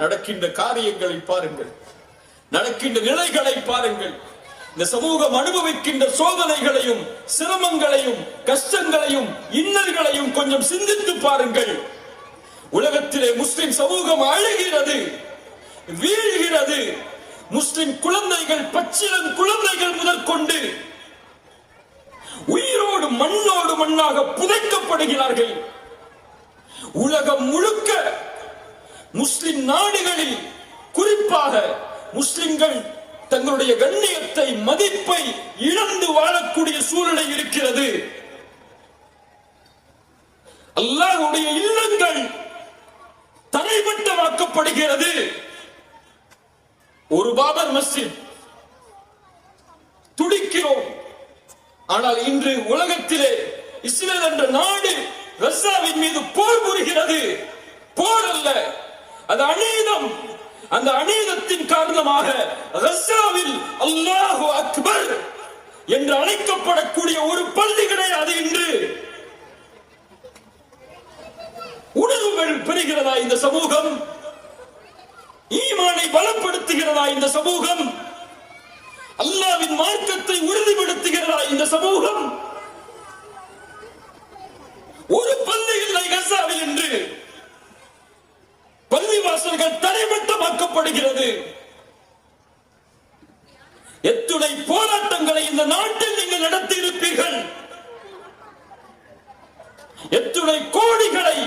நடக்கின்ற காரியங்களை பாருங்கள். நடக்கின்ற நிலைகளை பாருங்கள். இந்த சமூகம் அனுபவிக்கின்ற சோதனைகளையும் சிரமங்களையும் கஷ்டங்களையும் இன்னல்களையும் கொஞ்சம் சிந்தித்து பாருங்கள். உலகத்திலே முஸ்லிம் சமூகம் அழுகிறது வீழ்கிறது. முஸ்லிம் குழந்தைகள் பச்சிலன் குழந்தைகள் முதற்கொண்டு உயிரோடு மண்ணோடு மண்ணாக புதைக்கப்படுகிறார்கள். உலகம் முழுக்க முஸ்லிம் நாடுகளில் குறிப்பாக முஸ்லிம்கள் தங்களுடைய கண்ணியத்தை மதிப்பை இழந்து வாழக்கூடிய சூழ்நிலை இருக்கிறது. அல்லாஹுடைய இல்லங்கள் தரைமட்டமாக்கப்படுகிறது ஒரு பாபர் மஸ்ஜித் துடிக்கிறோம். ஆனால் இன்று உலகத்திலே இஸ்ரேல் என்ற நாடு ரஷ்யாவின் மீது போர் புரிகிறது. போர் அல்ல. அது அநீதம் அந்த அநீதத்தின் காரணமாக ரஷ்யாவில் அல்லாஹு அக்பர் என்று அழைக்கப்படக்கூடிய ஒரு பள்ளி கிடையாது இன்று. உணர்வுகள் பெறுகிறதா இந்த சமூகம்? ஈமானை பலப்படுத்துகிறதா இந்த சமூகம்? அல்லாவின் மார்க்கத்தை உறுதிப்படுத்துகிறதா இந்த சமூகம்? ஒரு பள்ளி இல்லை கசாவில் என்று பள்ளி வாசல்கள் தரைமட்டமாக்கப்படுகிறது எத்துணை போராட்டங்களை இந்த நாட்டில் நீங்கள் நடத்தி இருப்பீர்கள் எத்துணை கோடிகளை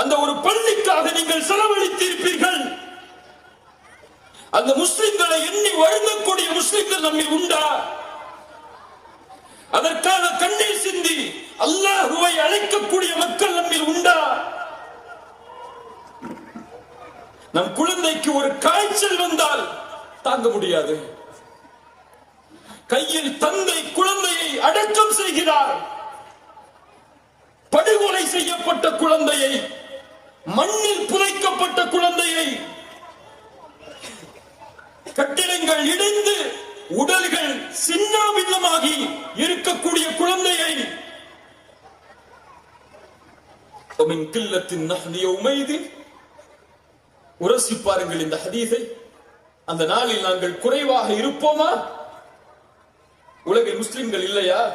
அந்த ஒரு பள்ளிக்காக நீங்கள் செலவழித்திருப்பீர்கள். அந்த முஸ்லிம்களை எண்ணி வழங்கக்கூடிய முஸ்லிம்கள் நம்மை உண்டா? அதற்காக கண்ணீர் சிந்தி அல்லாஹுவை அழைக்கக்கூடிய மக்கள் நம்மில் உண்டா? நம் குழு ஒரு காய்ச்சல் வந்தால் தாங்க முடியாது கையில் தந்தை குழந்தையை அடக்கம் செய்கிறார் படுகொலை செய்யப்பட்ட குழந்தையை மண்ணில் புதைக்கப்பட்ட குழந்தையை கட்டிடங்கள் இடிந்து உடல்கள் சின்னாபின்னமாகி இருக்கக்கூடிய குழந்தையை ومن قلة نحن يومئذ உரசி பாருங்கள் இந்த ஹதீஸை. அந்த நாளில் நாங்கள் குறைவாக இருப்போமா? உலகில் முஸ்லிம்கள் இல்லையா?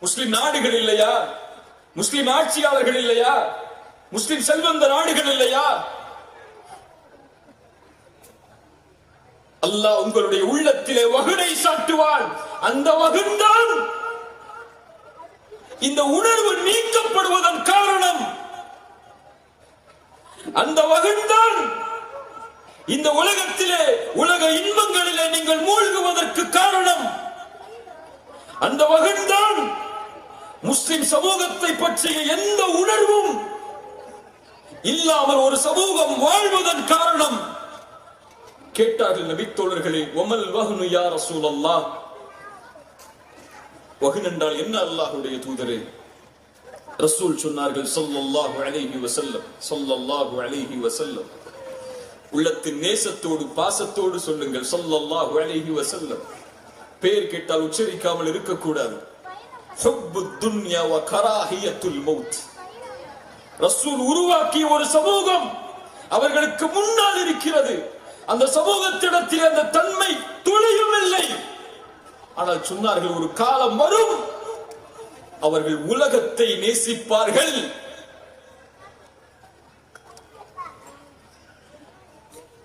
முஸ்லிம் நாடுகள் இல்லையா? முஸ்லிம் ஆட்சியாளர்கள் இல்லையா? முஸ்லிம் செல்வந்த நாடுகள் இல்லையா? அல்லாஹ் உங்களுடைய உள்ளத்திலே வகுடை சாட்டுவான். அந்த வகுந்தான் இந்த உணர்வு நீக்கப்படுவதன் காரணம். அந்த வகுந்தான் இந்த உலகத்திலே உலக இன்பங்களிலே நீங்கள் மூழ்குவதற்கு காரணம் அந்த வகைதான் முஸ்லிம் சமூகத்தை பற்றிய எந்த உணர்வும் இல்லாமல் ஒரு சமூகம் வாழ்வதன் காரணம். கேட்டார்கள் நபித்தோழர்களே ஒமல் வகுனு யா ரசூலல்லாஹ்? வகுன் என்றால் என்ன அல்லாஹுடைய தூதரே? ரசூல் சொன்னார்கள் சொல்லல்லாஹு அலைஹி வசல்லம் சொல்லல்லாஹு அலைஹி வசல்லம் உள்ளத்தின் நேசத்தோடு பாசத்தோடு சொல்லுங்கள். ஸல்லல்லாஹு அலைஹி வஸல்லம். பேர் கேட்டால் உச்சரிக்காமல் இருக்கக்கூடாது. ஹுப்பு துன்யா வ கராஹியத்துல் மௌத். ரசூல் உருவாக்கிய ஒரு சமூகம் அவர்களுக்கு முன்னால் இருக்கிறது. அந்த சமூகத்திடத்தில் அந்த தன்மை துளியும் இல்லை. ஆனால் சொன்னார்கள் ஒரு காலம் வரும். அவர்கள் உலகத்தை நேசிப்பார்கள்.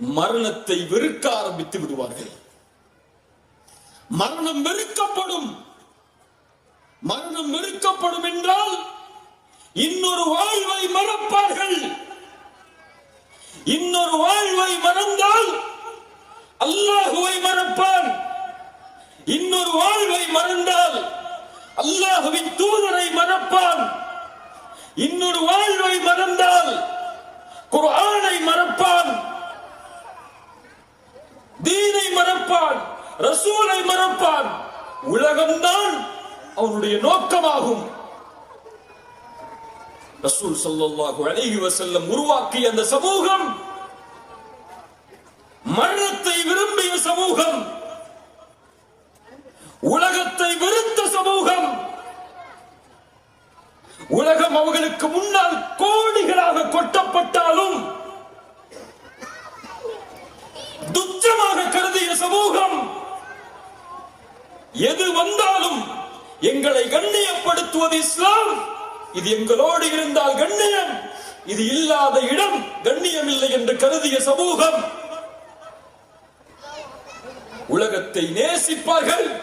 மரணத்தை வெறுக்க ஆரம்பித்து விடுவார்கள். மரணம் வெறுக்கப்படும். மரணம் வெறுக்கப்படும் என்றால் இன்னொரு வாழ்வை மறப்பார்கள். இன்னொரு வாழ்வை மறந்தால் அல்லாஹுவை மறப்பான் இன்னொரு வாழ்வை மறந்தால் அல்லாஹுவின் தூதரை மறப்பான் இன்னொரு வாழ்வை மறந்தால் குர்ஆனை மறப்பான் தீனை மறப்பான் ரசூலை மறப்பான். உலகம்தான் அவனுடைய நோக்கமாகும். ரசூல் சல்லாஹு அலைஹி வசல்லம் உருவாக்கிய அந்த சமூகம் மரணத்தை விரும்பிய சமூகம் உலகத்தை வெறுத்த சமூகம். உலகம் அவர்களுக்கு முன்னால் கோடிகளாக கொட்டப்பட்டாலும் எது வந்தாலும் எங்களை கண்ணியப்படுத்துவது இஸ்லாம். இது எங்களோடு இருந்தால் கண்ணியம். இது இல்லாத இடம் கண்ணியம் இல்லை என்று கருதிய சமூகம். உலகத்தை நேசிப்பார்கள்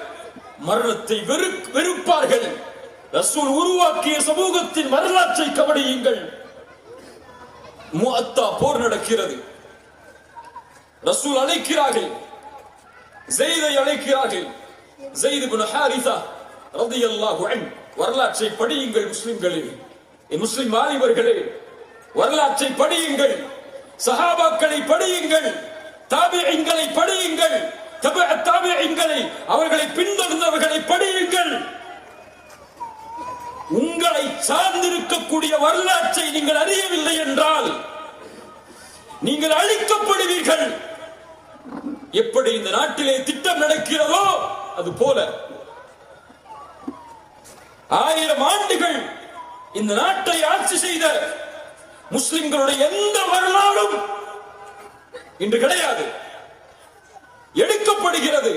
மரணத்தை வெறு- வெறுப்பார்கள். ரசூல் உருவாக்கிய சமூகத்தின் வரலாற்றை கவனியுங்கள். முஅத்தா போர் நடக்கிறது. ரசூல் அழைக்கிறார்கள் செய்தை அழைக்கிறார்கள். ஜெயித் ஹாரிசா வரலாற்றை படியுங்கள் முஸ்லிம்களே. என் முஸ்லிம் வாலிபர்களே வரலாற்றை படியுங்கள். சஹாபாக்களை படியுங்கள். தாபியங்களை படியுங்கள். தாபியங்களை அவர்களை பின்தொடர்ந்தவர்களை படியுங்கள். உங்களை சார்ந்திருக்கக்கூடிய வரலாற்றை நீங்கள் அறியவில்லை என்றால் நீங்கள் அழிக்கப்படுவீர்கள். எப்படி இந்த நாட்டிலே திட்டம் நடக்கிறதோ அது போல ஆயிரம் ஆண்டுகள் இந்த நாட்டை ஆட்சி செய்த முஸ்லிம்களுடைய எந்த வரலாறும் இன்று கிடையாது. எடுக்கப்படுகிறது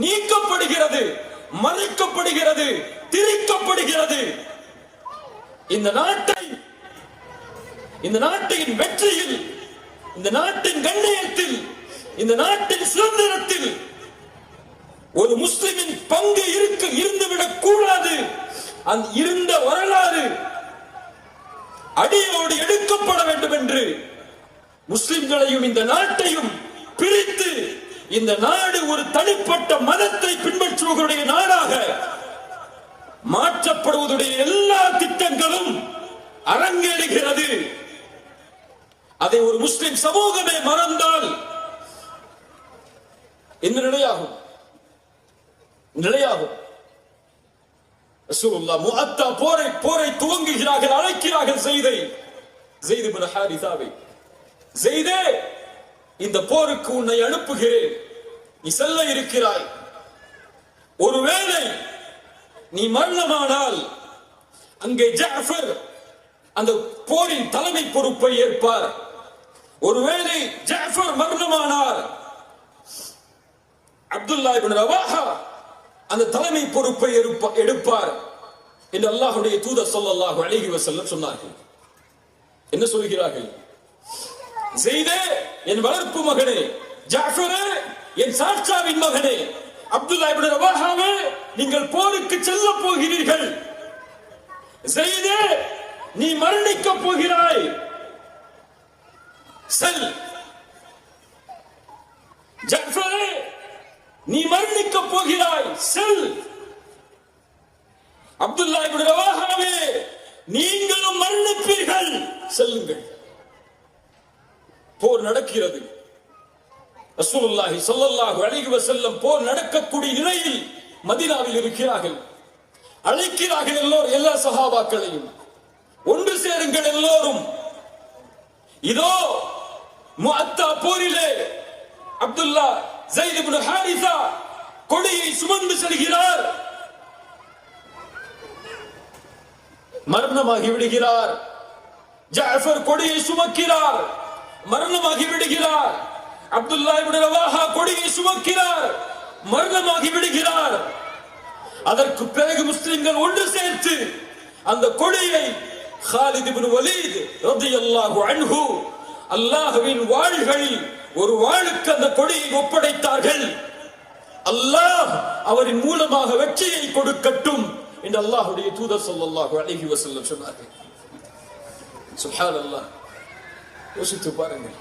நீக்கப்படுகிறது மறைக்கப்படுகிறது திரிக்கப்படுகிறது. இந்த நாட்டை இந்த நாட்டின் வெற்றியில் இந்த நாட்டின் கண்ணியத்தில் இந்த நாட்டின் சுதந்திரத்தில் ஒரு முஸ்லிமின் பங்கு இருக்க இருந்துவிடக் கூடாது. அந்த இருந்த வரலாறு அடியோடு எடுக்கப்பட வேண்டும் என்று முஸ்லிம்களையும் இந்த நாட்டையும் பிரித்து இந்த நாடு ஒரு தனிப்பட்ட மதத்தை பின்பற்றுவர்களுடைய நாடாக மாற்றப்படுவதுடைய எல்லா திட்டங்களும் அரங்கேறுகிறது. அதை ஒரு முஸ்லிம் சமூகமே மறந்தால் என்ன நிலையாகும்? நிலையாகும். முஅத்தா போரை போரை துவங்குகிறார்கள் அழைக்கிறார்கள் செய்தை. செய்து பின் ஹாரிதாவை செய்தே இந்த போருக்கு உன்னை அனுப்புகிறேன். நீ செல்ல இருக்கிறாய். ஒருவேளை நீ மரணமானால் அங்கே ஜாஃபர் அந்த போரின் தலைமை பொறுப்பை ஏற்பார். ஒருவேளை ஜாஃபர் மரணமானார் அப்துல்லா இபின் ரவாஹா அந்த தலைமை பொறுப்பை எடுப்பார் என்று அல்லாஹுடைய தூதர் சொல்லல்லாஹு அழகி வசல்லம் சொன்னார்கள். என்ன சொல்கிறார்கள்? செய்தே என் வளர்ப்பு மகனே ஜாஃபரே என் சாட்சாவின் மகனே அப்துல்லா இப்னு ரவாஹாவே நீங்கள் போருக்கு செல்ல போகிறீர்கள். செய்தே நீ மரணிக்க போகிறாய். செல். ஜாஃபரே நீ மரணிக்க போகிறாய். செல். அப்துல்லா இப்னு நீங்களும் மரணிப்பீர்கள். செல்லுங்கள். போர் நடக்கிறது. ரசூலுல்லாஹி ஸல்லல்லாஹு அலைஹி செல்லும் போர் நடக்கக்கூடிய நிலையில் மதினாவில் இருக்கிறார்கள். அழைக்கிறார்கள் எல்லோரும் எல்லா சகாபாக்களையும் ஒன்று சேருங்கள் எல்லோரும். இதோ முஅத்தா போரிலே அப்துல்லா ஜெயித் ஹாரிசா கொடியை சுமந்து செல்கிறார். மரணமாகி விடுகிறார். ஜாஃபர் கொடியை சுமக்கிறார். மரணமாகி விடுகிறார். அப்துல்லா ரவாஹா கொடியை சுமக்கிறார். மரணமாகி விடுகிறார். அதற்கு பிறகு முஸ்லிம்கள் ஒன்று சேர்த்து அந்த கொடியை ஹாலித் இப்னு வலீத் ரலியல்லாஹு அன்ஹு அல்லாஹ்வின் வாள்களில் ஒரு வாளுக்கு அந்த கொடியை ஒப்படைத்தார்கள். அல்லாஹ் அவரின் மூலமாக வெற்றியை கொடுக்கட்டும் என்று அல்லாஹுடைய தூதர் சொல்லல்லாஹு அழகி வசல்லம் சொன்னார்கள். அல்லாஹ் யோசித்து பாருங்கள்.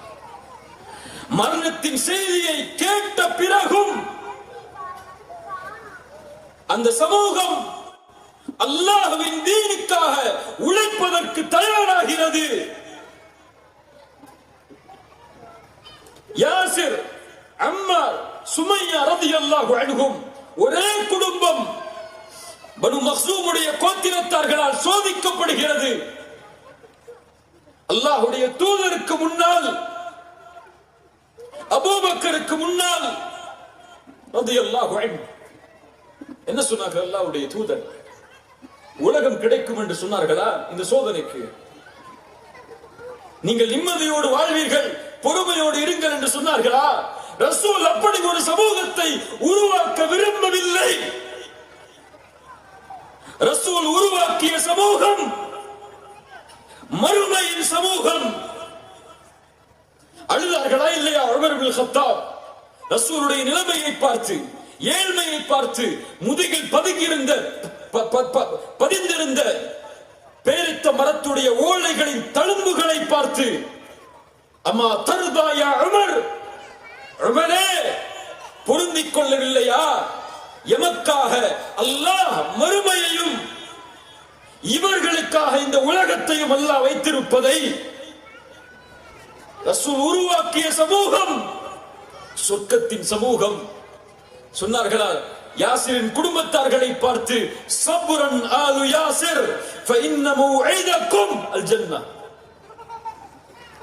மரணத்தின் செய்தியை கேட்ட பிறகும் அந்த சமூகம் அல்லாஹுவின் தீனுக்காக உழைப்பதற்கு தயாராகிறது. யாசிர் அம்மார் சுமையா ரலியல்லாஹு அணுகும் ஒரே குடும்பம் பனு மக்சூமுடைய கோத்திரத்தார்களால் சோதிக்கப்படுகிறது. அல்லாஹ்வுடைய தூதருக்கு முன்னால் அபூபக்கருக்கு முன்னால் ரலியல்லாஹு அல்லாஹ் என்ன சொன்னார்கள் அல்லாஹுடைய தூதர்? உலகம் கிடைக்கும் என்று சொன்னார்களா? இந்த சோதனைக்கு. நீங்கள் நிம்மதியோடு வாழ்வீர்கள். பொறுமையோடு இருங்கள் என்று சொன்னார்களா? ரசூல் அப்படி ஒரு சமூகத்தை உருவாக்க விரும்பவில்லை. ரசூல் உருவாக்கிய சமூகம் மறுமையின் சமூகம். அழுதார்களா இல்லையா உமர் பின் ரசூலுடைய நிலைமையை பார்த்து ஏழ்மையை பார்த்து முதுகில் பதுங்கியிருந்த பதிந்திருந்த பேரித்த மரத்துடைய ஓலைகளின் தழும்புகளை பார்த்து அம்மா தருதாயா உமர். உமரே பொருந்திக் கொள்ளவில்லையா? எமக்காக அல்லாஹ் மறுமையையும் இவர்களுக்காக இந்த உலகத்தையும் அல்லாஹ் வைத்திருப்பதை ரசூல் உருவாக்கிய சமூகம் சொர்க்கத்தின் சமூகம். சொன்னார்களா யாசிரின் குடும்பத்தார்களை பார்த்து சபுரன் ஆலு யாசிர் ஃபஇன்ன ஐதக்கும் அல் ஜன்னah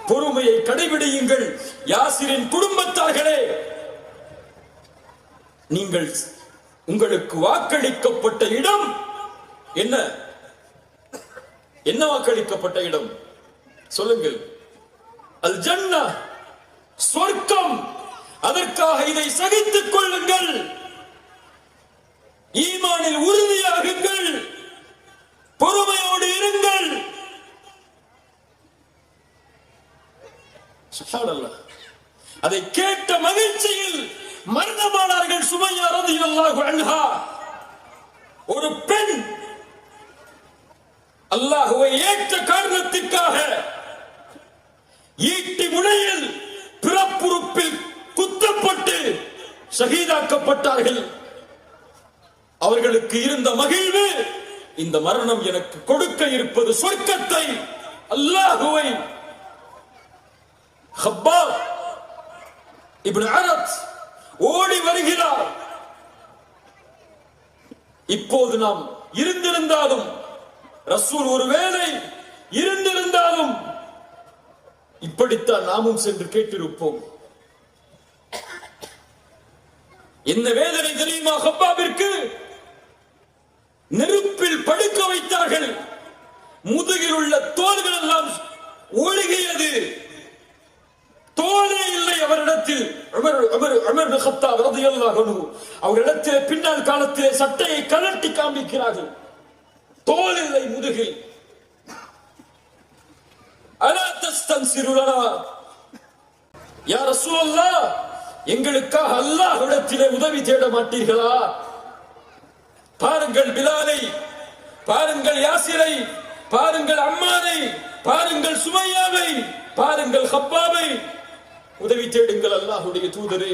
பொறுமையை கடைபிடியுங்கள். யாசிரின் குடும்பத்தார்களே நீங்கள் உங்களுக்கு வாக்களிக்கப்பட்ட இடம் என்ன? என்ன வாக்களிக்கப்பட்ட இடம்? சொல்லுங்கள். அல் ஜன்னா சொர்க்கம். அதற்காக இதை சகித்துக் கொள்ளுங்கள். ஈமானில் உறுதியாகுங்கள். பொறுமை இருங்கள் சுப்ஹானல்லாஹ். அதை கேட்ட மகிழ்ச்சியில் மரணமானார்கள் சுமையா ரலியல்லாஹு அன்ஹா. ஒரு பெண் அல்லாஹுவை ஏற்ற காரணத்திற்காக ஈட்டி முனையில் பிறப்புறுப்பில் குத்தப்பட்டு சகிதாக்கப்பட்டார்கள் அவர்களுக்கு இருந்த மகிழ்வு இந்த மரணம் எனக்கு கொடுக்க இருப்பது சொர்க்கத்தை அல்லாஹுவை ஹப்பாப் இப்படி அரத் ஓடி வருகிறார். இப்போது நாம் இருந்திருந்தாலும் ரசூல் ஒருவேளை இருந்திருந்தாலும் இப்படித்தான் நாமும் சென்று கேட்டிருப்போம். என்ன வேதனை தெரியுமா ஹப்பாபிற்கு? நெருப்பில் படுக்க வைத்தார்கள். முதுகில் உள்ள தோள்கள் எல்லாம் ஒழுகியது. தோலே இல்லை அவரிடத்தில். அவரிடத்தில் பின்னால் காலத்திலே சட்டையை கலட்டி காண்பிக்கிறார்கள். தோல் இல்லை முதுகில். அலா தஸ்தன்சிரு லனா. எங்களுக்காக அல்லாஹ்விடத்திலே உதவி தேட மாட்டீர்களா? பாருங்கள் பிலாலை பாருங்கள் யாசிரை பாருங்கள் அம்மானை பாருங்கள் சுமையாவை பாருங்கள் ஹப்பாவை உதவி தேடுங்கள் அல்லாஹுடைய தூதரே.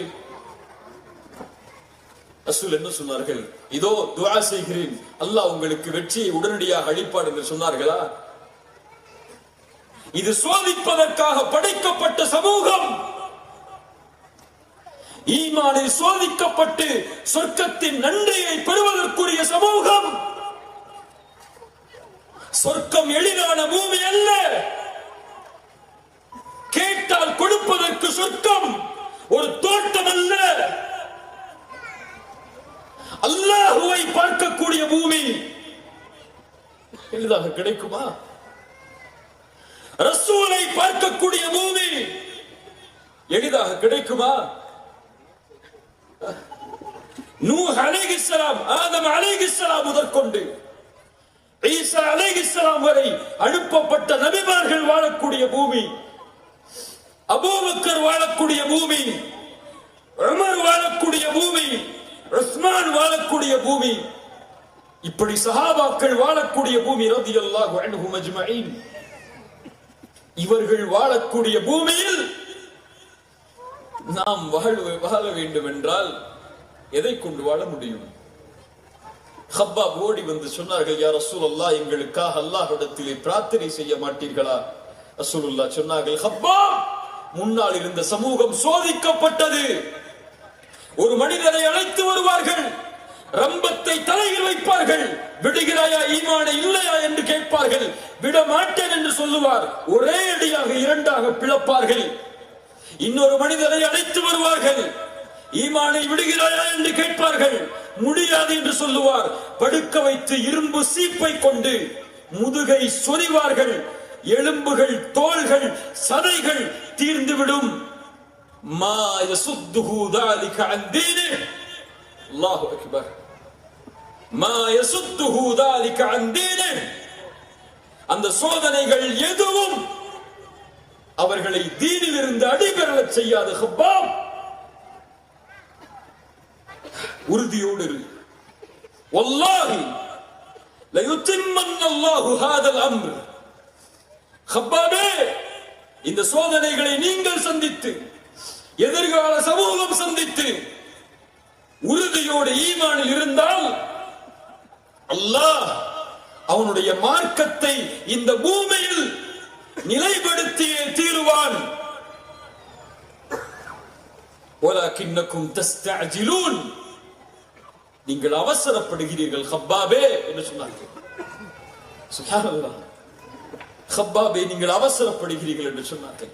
ரசூல் என்ன சொன்னார்கள்? இதோ துவா செய்கிறேன். அல்லாஹ் உங்களுக்கு வெற்றியை உடனடியாக அழிப்பாடு என்று சொன்னார்களா? இது சோதிப்பதற்காக படைக்கப்பட்ட சமூகம். ஈமானில் சோதிக்கப்பட்டு சொர்க்கத்தின் நன்றியை பெறுவதற்குரிய சமூகம். சொர்க்கம் எளிதான பூமி அல்ல கேட்டால் சொர்க்கம் ஒரு தோட்டம் அல்ல. அல்லாஹுவை பார்க்கக்கூடிய பூமி. எளிதாக கிடைக்குமா? ரசூலை பார்க்கக்கூடிய பூமி. எளிதாக கிடைக்குமா? நூஹ் அலைகிஸ்லாம் ஆதம் அலைகிஸ்லாம் முதற்கொண்டு ஈசா அலைகிஸ்லாம் வரை அனுப்பப்பட்ட நபிமார்கள் வாழக்கூடிய பூமி. அபூபக்கர் வாழக்கூடிய பூமி உமர் வாழக்கூடிய பூமி உஸ்மான் வாழக்கூடிய பூமி இப்படி சஹாபாக்கள் வாழக்கூடிய பூமி ரலியல்லாஹு அன்ஹும் இவர்கள் வாழக்கூடிய பூமியில் நாம் வாழ வாழ வேண்டும் என்றால் எதை கொண்டு வாழ முடியும்? ஹப்பா ஓடி வந்து சொன்னார்கள் யார் யா அல்லா எங்களுக்காக அல்லாஹ்விடத்திலே பிரார்த்தனை செய்ய மாட்டீர்களா? ரசூலுல்லாஹ் சொன்னார்கள் ஹப்பா முன்னால் இருந்த சமூகம் சோதிக்கப்பட்டது. ஒரு மனிதனை அழைத்து வருவார்கள். ரம்பத்தை தலையில் வைப்பார்கள். விடுகிறாயா ஈமானை இல்லையா என்று கேட்பார்கள். விட மாட்டேன் என்று சொல்லுவார். ஒரே அடியாக இரண்டாக பிளப்பார்கள். இன்னொரு மனிதரை அழைத்து வருவார்கள். ஈமானை விடுகிறாயா என்று கேட்பார்கள். முடியாது என்று சொல்லுவார். படுக்க வைத்து இரும்பு சீப்பை கொண்டு முதுகை சொறிவார்கள் எலும்புகள் தோள்கள் சதைகள் தீர்ந்துவிடும். மா யசுத்துஹு தாலிக அன் தீனி அல்லாஹு அக்பர். மா யசுத்துஹு தாலிக அந்த சோதனைகள் எதுவும் அவர்களை தீனில் இருந்து அடிபெறல செய்யாத ஹப்பாம். உறுதியோடு இரு. வல்லாஹி லயுத்திம்மன் அல்லாஹு ஹாதல் அம்ர். ஹப்பாமே இந்த சோதனைகளை நீங்கள் சந்தித்து எதிர்கால சமூகம் சந்தித்து உறுதியோடு ஈமானில் இருந்தால் அல்லாஹ் அவனுடைய மார்க்கத்தை இந்த பூமியில் நிலைப்படுத்தியே தீருவான் ولكنكم تستعجلون நீங்கள் அவசரப்படுகிறீர்கள் ஹப்பாபே என்று சொன்னார்கள் சுப்ஹானல்லாஹ் ஹப்பாபே நீங்கள் அவசரப்படுகிறீர்கள் என்று சொன்னார்கள்.